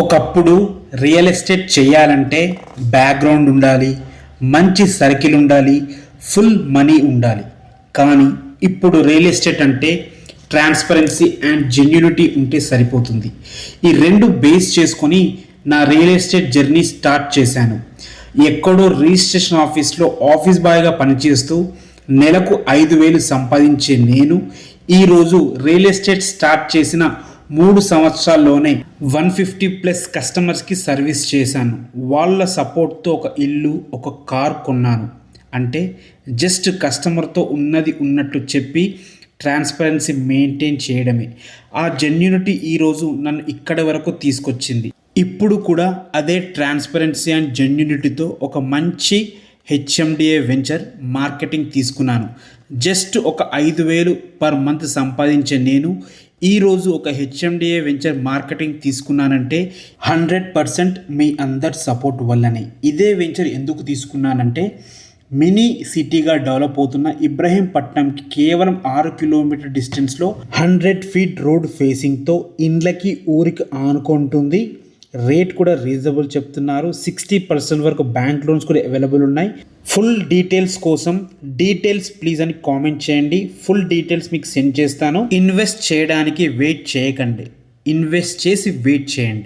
ఒకప్పుడు real estate చేయాలంటే background ఉండాలి మంచి సర్కిల్ ఉండాలి ఫుల్ మనీ ఉండాలి. కానీ ఇప్పుడు రియల్ ఎస్టేట్ అంటే ట్రాన్స్పరెన్సీ అండ్ జెన్యునిటీ ఉంటే సరిపోతుంది. ఈ రెండు బేస్ చేసుకొని నా రియల్ ఎస్టేట్ జర్నీ స్టార్ట్ చేశాను. ఎక్కడో రిజిస్ట్రేషన్ ఆఫీస్లో ఆఫీస్ బాయ్గా పనిచేస్తూ నెలకు ఐదు వేలు సంపాదించే నేను ఈరోజు రియల్ ఎస్టేట్ స్టార్ట్ చేసిన మూడు సంవత్సరాల్లోనే వన్ ఫిఫ్టీ ప్లస్ కస్టమర్స్కి సర్వీస్ చేశాను. వాళ్ళ సపోర్ట్తో ఒక ఇల్లు ఒక కార్ కొన్నాను. అంటే జస్ట్ కస్టమర్తో ఉన్నది ఉన్నట్లు చెప్పి ట్రాన్స్పరెన్సీ మెయింటైన్ చేయడమే. ఆ జెన్యునిటీ ఈరోజు నన్ను ఇక్కడి వరకు తీసుకొచ్చింది. ఇప్పుడు కూడా అదే ట్రాన్స్పరెన్సీ అండ్ జెన్యునిటీతో ఒక మంచి హెచ్ఎండిఏ వెంచర్ మార్కెటింగ్ తీసుకున్నాను. జస్ట్ ఒక ఐదు వేలు పర్ మంత్ సంపాదించే నేను ఈరోజు ఒక హెచ్ఎండిఏ వెంచర్ మార్కెటింగ్ తీసుకున్నానంటే హండ్రెడ్ పర్సెంట్ మీ అందరి సపోర్ట్ వల్లనే. ఇదే వెంచర్ ఎందుకు తీసుకున్నానంటే మినీ సిటీగా డెవలప్ అవుతున్న ఇబ్రహీంపట్నంకి కేవలం ఆరు కిలోమీటర్ డిస్టెన్స్లో హండ్రెడ్ ఫీట్ రోడ్ ఫేసింగ్తో ఇండ్లకి ఊరికి ఆనుకుంటుంది. రేట్ కూడా రీజనబుల్ చెప్తున్నారు. సిక్స్టీ పర్సెంట్ వరకు బ్యాంక్ లోన్స్ కూడా అవైలబుల్ ఉన్నాయి. ఫుల్ డీటెయిల్స్ కోసం డీటెయిల్స్ ప్లీజ్ అని కామెంట్ చేయండి. ఫుల్ డీటెయిల్స్ మీకు సెండ్ చేస్తాను. ఇన్వెస్ట్ చేయడానికి వెయిట్ చేయకండి. ఇన్వెస్ట్ చేసి వెయిట్ చేయండి.